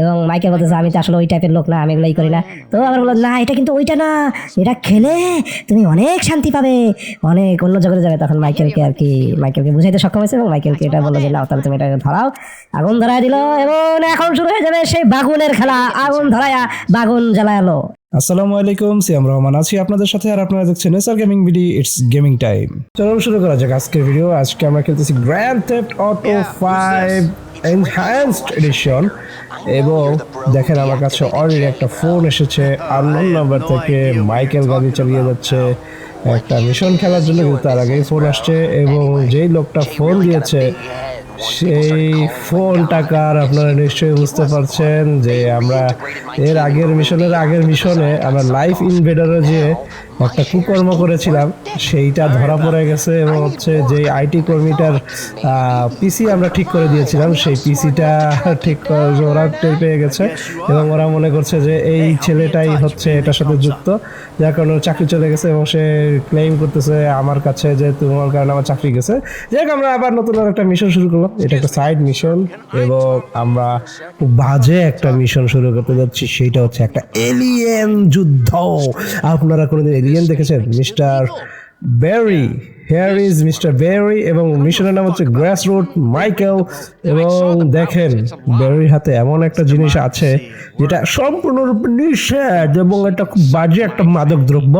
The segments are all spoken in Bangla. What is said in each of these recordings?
এবং মাইকেল বলতেছে, আমি তো আসলে ওই টাইপের লোক না, আমি এগুলোই করি না। তো আবার বলল, না, এটা কিন্তু ওইটা না, এটা খেলে তুমি অনেক শান্তি পাবে। অনেক অন্য জগতে যাবে তখন মাইকেলকে আর কি, মাইকেলকে বুঝাইতে সক্ষম হয়েছে এবং মাইকেলকে এটা বলে না, তাহলে তুমি এটা ধরাও। আগুন ধরায় দিল এবং এখন শুরু হয়ে যাবে সেই বাগুনের খেলা। আগুন ধরায়া বাগুন জ্বালালো। আসসালামু আলাইকুম সিয়াম রহমান আছি আপনাদের সাথে আর আপনারা দেখছেন এসআর গেমিং ভিডি ইটস গেমিং টাইম চলুন শুরু করা যাক আজকের ভিডিও আজকে আমরা খেলতেছি grand theft auto five enhanced edition এবং দেখেন আমার কাছে অলরেডি একটা ফোন এসেছে আননোন নাম্বার থেকে মাইকেল গাড়ি চালিয়ে যাচ্ছে। একটা মিশন খেলার জন্য তার আগেই ফোন আসছে এবং যেই লোকটা ফোন দিয়েছে সেই ফোন টাকার আপনারা নিশ্চয়ই বুঝতে পারছেন যে আমরা এর আগের মিশনের আগের মিশনে আমরা লাইফ ইনভেডারে যে একটা কুকর্ম করেছিলাম, সেইটা ধরা পড়ে গেছে এবং হচ্ছে যে আইটি কর্মীটার পিসি আমরা ঠিক করে দিয়েছিলাম, সেই পিসিটা ঠিক ওরা টের পেয়ে গেছে এবং ওরা মনে করছে যে এই ছেলেটাই হচ্ছে এটার সাথে যুক্ত। যার কারণে চাকরি চলে গেছে এবং সে ক্লেম করতেছে আমার কাছে যে তোমার কারণে আমার চাকরি গেছে। যাই আমরা আবার নতুন একটা মিশন শুরু করলাম এটা একটা সাইড মিশন এবং আমরা খুব বাজে একটা মিশন শুরু করতে যাচ্ছি। সেটা হচ্ছে একটা এলিয়েন যুদ্ধ। আপনারা কোনোদিন এলিয়েন দেখেছেন? Mister Berry. Here is mister Berry এবং মিশনের নাম হচ্ছে গ্রাস রুট মাইকেল এবং দেখেন বেরির হাতে এমন একটা জিনিস আছে যেটা সম্পূর্ণরূপে নিষেধ এবং এটা খুব বাজে একটা মাদক দ্রব্য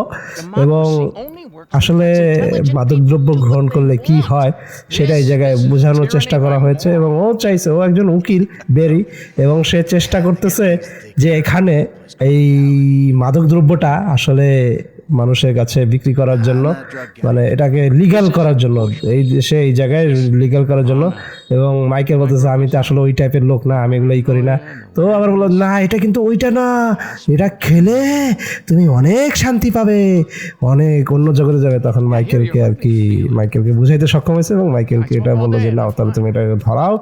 এবং আসলে মাদকদ্রব্য গ্রহণ করলে কি হয় সেটা এই জায়গায় বোঝানোর চেষ্টা করা হয়েছে এবং ও চাইছে ও একজন উকিল বেরি এবং সে চেষ্টা করতেছে যে এখানে এই মাদকদ্রব্যটা আসলে মানুষের কাছে বিক্রি করার জন্য মানে এটাকে লিগাল করার জন্য, এই দেশে, এই জায়গায় লিগাল করার জন্য। এবং মাইকেল বলতেছে, আমি তো আসলে ওই টাইপের লোক না, আমি এগুলো এগুলোই করি না। তো আবার বলল, না, এটা কিন্তু ওইটা না। এটা খেলে তুমি অনেক শান্তি পাবে, অনেক অন্য জগতে যাবে। তখন মাইকেলকে আর কি, মাইকেলকে বুঝাইতে সক্ষম হয়েছে এবং মাইকেলকে এটা বলল যে নাও তাহলে তুমি এটা ধরাও।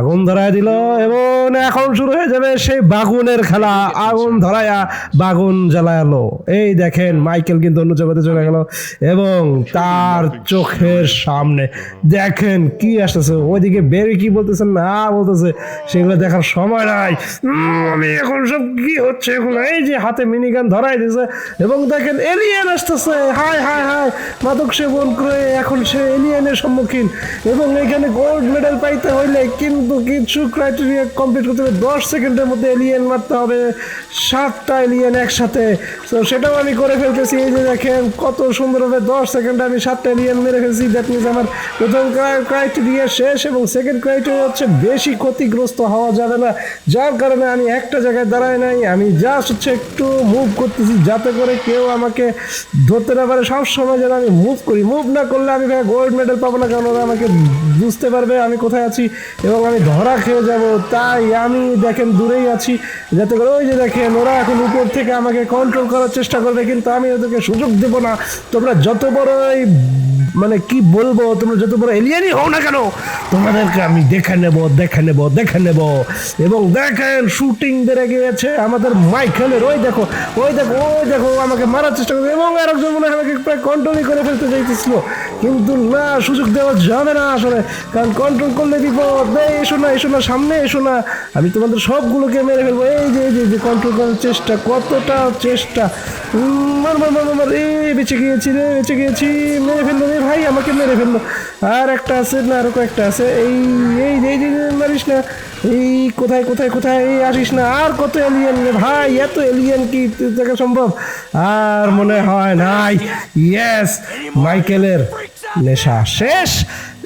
আগুন ধরায় দিল এবং এখন শুরু হয়ে যাবে সেই বাগুনের খেলা। আগুন ধরায়া বাগুন জ্বালালো। এই দেখেন মাইকেল কিন্তু অন্য জগতে চলে গেল। এবং তার চোখের সামনে দেখেন কি আসতেছে। ওইদিকে বেরি কি বলতেছে, না বলতেছে, সেগুলো দেখার সময় নাই। আমি এখন সব কি হচ্ছে? এখন এই যে হাতে মিনিগান ধরাই দিয়েছে এবং দেখেন এলিয়েন আসতেছে। হাই হাই হাই মাদক সেবন করে এখন সে এলিয়েনের সম্মুখীন। এবং এখানে গোল্ড মেডেল পাইতে হইলে কিন্তু কিছু ক্রাইটেরিয়া কমপ্লিট করতে হবে। দশ সেকেন্ডের মধ্যে এলিয়েন মারতে হবে। সাতটা এলিয়েন একসাথে। তো সেটাও আমি করে ফেলতেছি এই যে দেখেন কত সুন্দরভাবে দশ সেকেন্ডে আমি সাতটা এলিয়েন মেরে ফেলছি। দ্যাট মিনস আমার প্রথম ক্রাইটেরিয়া শেষ এবং সেকেন্ড ক্রাইটেরিয়া হচ্ছে বেশি ক্ষতিগ্রস্ত হওয়া যাবে না। যার কারণে আমি একটা জায়গায় দাঁড়াই নাই। আমি জাস্ট হচ্ছে একটু মুভ করতেছি যাতে করে কেউ আমাকে ধরতে না পারে। সবসময় যেন আমি মুভ করি। মুভ না করলে আমি গোল্ড মেডেল পাবো না কারণ ওরা আমাকে বুঝতে পারবে আমি কোথায় আছি এবং আমি ধরা খেয়ে যাব। তাই আমি দেখেন দূরেই আছি। যাতে করে ওই যে দেখেন, ওরা এখন উপর থেকে আমাকে কন্ট্রোল করার চেষ্টা করবে। কিন্তু আমি ওদেরকে সুযোগ দেবো না। তোমরা যত বড় মানে কি বলব, তোমরা যত বড় এলিয়েনই হও না কেন, তোমাদেরকে আমি দেখে নেব দেখে নেব দেখে নেব। এবং দেখেন শুটিং বেড়ে গিয়েছে আমাদের মাইকেলের, ওই দেখো ওই দেখো ওই দেখো আমাকে মারার চেষ্টা করবে, এবং আরেকজন মনে হয় আমাকে প্রায় কন্ট্রোলই করে ফেলতে চাইতেছিল। কিন্তু না সুযোগ দেওয়া যাবে না আসলে। কারণ কন্ট্রোল করলে বিপদ। এসো না এসো না সামনে এসো না। আমি তোমাদের সবগুলোকে মেরে ফেলব। এই যে এই যে- কন্ট্রোল করার চেষ্টা কতটা চেষ্টা। মার মার মার মার, বেঁচে গিয়েছি রে বেঁচে গিয়েছি। মেরে ফেলল রে ভাই আমাকে মেরে ফেলল। আর একটা আছে না আরও কয়েকটা আছে। এই এই এই যে মারিস না। এই কোথায় কোথায় কোথায়? এই আসিস না। আর কত এলিয়েন ভাই এত এলিয়েন কি দেখা সম্ভব? আর মনে হয় নাই। ইয়েস মাইকেলের নেশা শেষ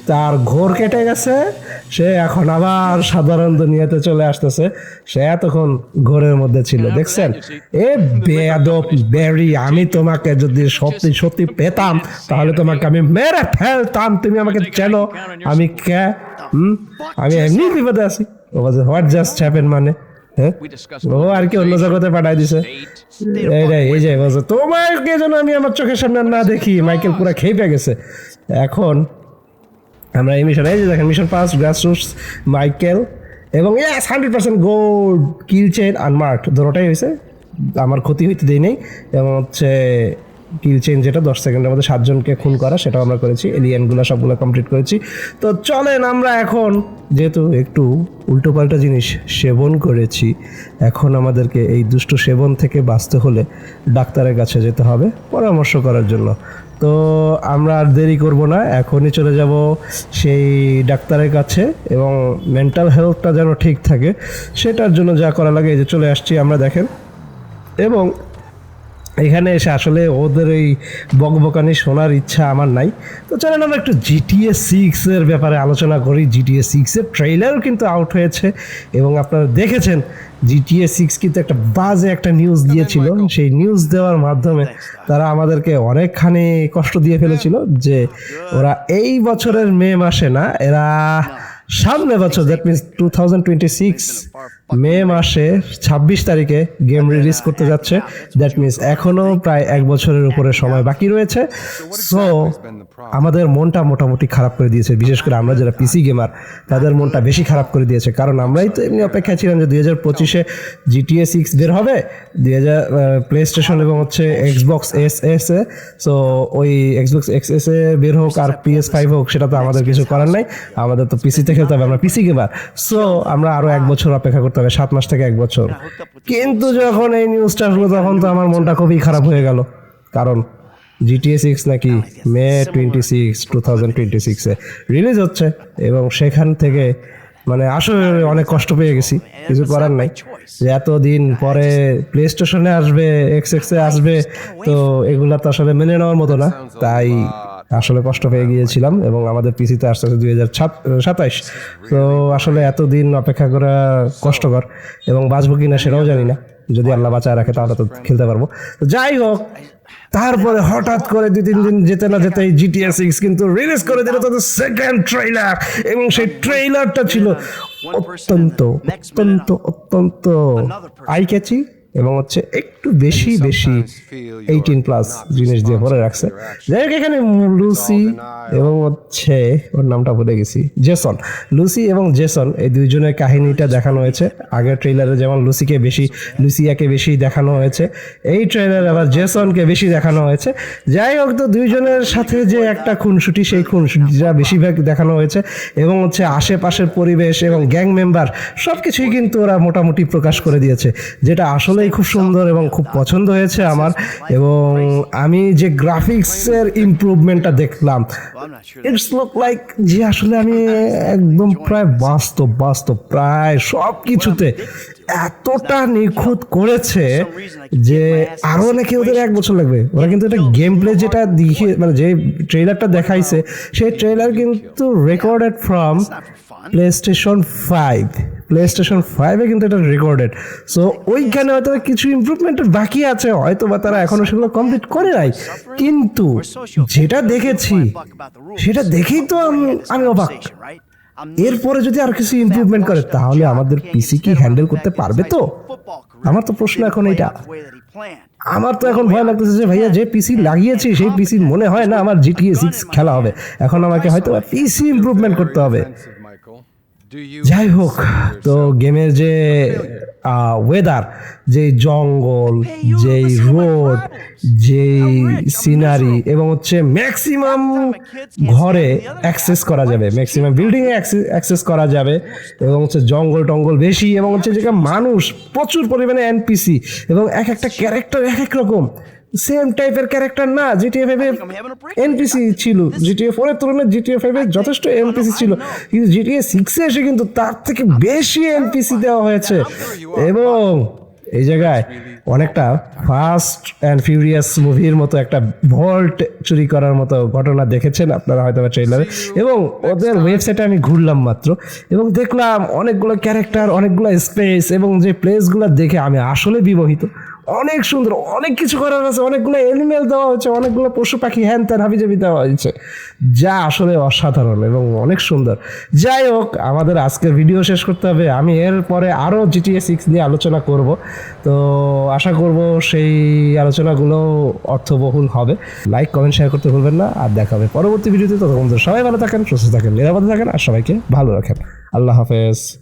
তার ঘোর কেটে গেছে সে এখন আবার সাধারণ দুনিয়াতে চলে আসতেছে সে এতক্ষণ ঘোরের মধ্যে ছিল দেখছেন এ বেয়াদব বেরি আমি তোমাকে যদি সত্যি সত্যি পেতাম তাহলে তোমাকে আমি মেরে ফেলতাম তুমি আমাকে চেনো আমি কে হুম আমি এমনি বিপদে আছি হোয়াট জাস্ট হ্যাপেন মানে হ্যাঁ ও আর কি অন্য জগতে পাঠাই দিছে। এই এই যে বলছে তোমাকে যেন আমি আমার চোখের সামনে না দেখি মাইকেল পুরো খেপে গেছে। এখন আমরা এই মিশন এই যে দেখেন মিশন পাস গ্রাসরুটস মাইকেল এবং ইয়াস hundred percent gold kill chain unmark দুটোটাই হয়েছে আমার ক্ষতি হইতে দেয় নেই এবং হচ্ছে কিল চেঞ্জ যেটা, দশ সেকেন্ডের মধ্যে সাতজনকে খুন করা, সেটাও আমরা করেছি। এলিয়েনগুলো সবগুলো কমপ্লিট করেছি। তো চলেন আমরা এখন, যেহেতু একটু উল্টোপাল্টা জিনিস সেবন করেছি, এখন আমাদেরকে এই দুষ্ট সেবন থেকে বাঁচতে হলে ডাক্তারের কাছে যেতে হবে পরামর্শ করার জন্য। তো আমরা আর দেরি করব না, এখনই চলে যাব সেই ডাক্তারের কাছে এবং মেন্টাল হেলথটা যেন ঠিক থাকে, সেটার জন্য যা করা লাগে এই যে চলে আসছি আমরা দেখেন। এবং এখানে এসে আসলে ওদের এই বকবকানি শোনার ইচ্ছা আমার নাই। তো চলেন আমরা একটু জিটিএ সিক্স এর ব্যাপারে আলোচনা করি। জিটিএ সিক্স এর ট্রেইলারও কিন্তু আউট হয়েছে এবং আপনারা দেখেছেন জিটিএ সিক্স কিন্তু একটা বাজে একটা নিউজ দিয়েছিল। সেই নিউজ দেওয়ার মাধ্যমে তারা আমাদেরকে অনেকখানি কষ্ট দিয়ে ফেলেছিল যে ওরা এই বছরের মে মাসে না এরা সামনে বছর that means two thousand twenty six May মাসে ছাব্বিশ তারিখে গেম রিলিজ করতে যাচ্ছে। দ্যাট মিনস এখনও প্রায় এক বছরের উপরে সময় বাকি রয়েছে। সো আমাদের মনটা মোটামুটি খারাপ করে দিয়েছে। বিশেষ করে আমরা যারা পিসি গেমার তাদের মনটা বেশি খারাপ করে দিয়েছে। কারণ আমরাই তো এমনি অপেক্ষায় ছিলাম যে দুই হাজার পঁচিশে জিটিএ সিক্স বের হবে, দুই হাজার প্লে স্টেশন এবং হচ্ছে Xbox S S A. So ওই এক্সবক্স এক্স এস এ বের হোক আর পিএস ফাইভ হোক, সেটা তো আমাদের কিছু করার নাই। আমাদের তো পিসিতে খেলতে হবে, আমরা পিসি গেমার সো আমরা আরও এক বছর অপেক্ষা করতে হবে, সাত মাস থেকে এক বছর। কিন্তু যখন এই নিউজটা আসলো, তখন তো আমার মনটা খুবই খারাপ হয়ে গেল। কারণ জিটিএ সিক্স নাকি? May twenty six two thousand twenty সিক্সে রিলিজ হচ্ছে এবং সেখান থেকে মানে আসলে অনেক কষ্ট পেয়ে গেছি। কিছু করার নাই। যে এতদিন পরে প্লে স্টেশনে আসবে এক্স এক্সে আসবে তো এগুলা তো আসলে মেনে নেওয়ার মতো না। তাই আসলে কষ্ট পেয়ে গিয়েছিলাম এবং আমাদের পিসিতে আসতে আসতে দুই হাজার সাতাইশ। তো আসলে এতদিন অপেক্ষা করা কষ্টকর এবং বাঁচবো কিনা সেটাও জানি না। যদি আল্লাহ বাঁচায় রাখে তাহলে তো খেলতে পারব। তো যাই হোক তারপরে হঠাৎ করে দুই তিন দিন যেতে না যেতে এই জিটিএস সিক্স কিন্তু রিলিজ করে দিল তাদের সেকেন্ড ট্রেইলার এবং সেই ট্রেইলারটা ছিল অত্যন্ত অত্যন্ত অত্যন্ত আই ক্যাচি এবং হচ্ছে একটু বেশি বেশি এইটিন প্লাস জিনিস দিয়ে ভরে রাখছে। যাই হোক এখানে লুসি এবং হচ্ছে ওর নামটা ভুলে গেছি। জেসন। লুসি এবং জেসন এই দুইজনের কাহিনীটা দেখানো হয়েছে। আগের ট্রেইলারে যেমন লুসিকে বেশি লুসিয়াকে বেশি দেখানো হয়েছে এই ট্রেইলারে আবার জেসনকে বেশি দেখানো হয়েছে। যাই হোক তো দুইজনের সাথে যে একটা খুনসুটি সেই খুনসুটিটা বেশিরভাগ দেখানো হয়েছে। এবং হচ্ছে আশেপাশের পরিবেশ এবং গ্যাং মেম্বার সব কিছুই কিন্তু ওরা মোটামুটি প্রকাশ করে দিয়েছে। যেটা আসলেই খুব সুন্দর এবং খুব পছন্দ হয়েছে আমার। এবং আমি যে গ্রাফিক্সের ইমপ্রুভমেন্টটা দেখলাম ইটস লুক লাইক যে আসলে আমি একদম প্রায় বাস্তব বাস্তব, প্রায় সব কিছুতে এতটা নিখুঁত করেছে যে আরও নাকি ওদের এক বছর লাগবে। ওরা কিন্তু এটা গেম প্লে যেটা দেখিয়ে মানে যে ট্রেলারটা দেখাইছে, সেই ট্রেলার কিন্তু recorded from PlayStation five PlayStation ফাইভে কিন্তু এটা রেকর্ডেড সো ওইখানে হয়তো কিছু ইমপ্রুভমেন্টের বাকি আছে হয়তো বা তারা এখনও সেগুলো কমপ্লিট করে নাই। কিন্তু যেটা দেখেছি, সেটা দেখেই তো আমি- আমি অবাক। এরপরে যদি আর কিছু ইমপ্রুভমেন্ট করে, তাহলে আমাদের পিসি কি হ্যান্ডেল করতে পারবে তো? আমার তো প্রশ্ন এখন এটা আমার তো এখন ভয় লাগতেছে যে, ভাইয়া, যে পিসি লাগিয়েছি, সেই পিসি মনে হয় না আমার জিটিএ সিক্স খেলা হবে। এখন আমাকে হয়তো পিসি ইমপ্রুভমেন্ট করতে হবে। যাই হোক তো গেমের যে ওয়েদার যে জঙ্গল যেই রোড যেই সিনারি এবং হচ্ছে ম্যাক্সিমাম ঘরে অ্যাক্সেস করা যাবে ম্যাক্সিমাম বিল্ডিং এ অ্যাক্সেস করা যাবে এবং হচ্ছে জঙ্গল টঙ্গল বেশি এবং হচ্ছে যেখানে মানুষ প্রচুর পরিমাণে এনপিসি এবং এক একটা ক্যারেক্টার এক এক রকম। সেম টাইপের ক্যারেক্টার না জিটিএ ফাইভে এনপিসি ছিল। জিটিএ ফোরের তুলনায় জিটিএ ফাইভে যথেষ্ট এনপিসি ছিল। কিন্তু জিটিএ সিক্সে এসে কিন্তু তার থেকে বেশি এনপিসি দেওয়া হয়েছে। এবং এই জায়গায় অনেকটা ফাস্ট অ্যান্ড ফিউরিয়াস মুভির মতো একটা ভল্ট চুরি করার মতো ঘটনা দেখেছেন আপনারা হয়তো বা ট্রেলারে এবং ওদের ওয়েবসাইটে আমি ঘুরলাম মাত্র। এবং দেখলাম অনেকগুলো ক্যারেক্টার অনেকগুলো স্পেস এবং যে প্লেসগুলো দেখে আমি আসলে বিমোহিত। অনেক সুন্দর, অনেক কিছু করার আছে, অনেকগুলো এনিমেল দেওয়া হয়েছে, অনেকগুলো পশু পাখি, হ্যান ত্যান, হাবিজাবি দেওয়া হয়েছে। যা আসলে অসাধারণ এবং অনেক সুন্দর। যাই হোক, আমাদের আজকে ভিডিও শেষ করতে হবে। আমি এরপরে আরও জিটিএ সিক্স নিয়ে আলোচনা করব। তো আশা করব সেই আলোচনাগুলো অর্থবহুল হবে। লাইক কমেন্ট শেয়ার করতে ভুলবেন না। আর দেখা হবে পরবর্তী ভিডিওতে ততক্ষণ সবাই ভালো থাকেন, সুস্থ থাকেন, নিরাপদে থাকেন, আর সবাইকে ভালো রাখেন। আল্লাহ হাফেজ।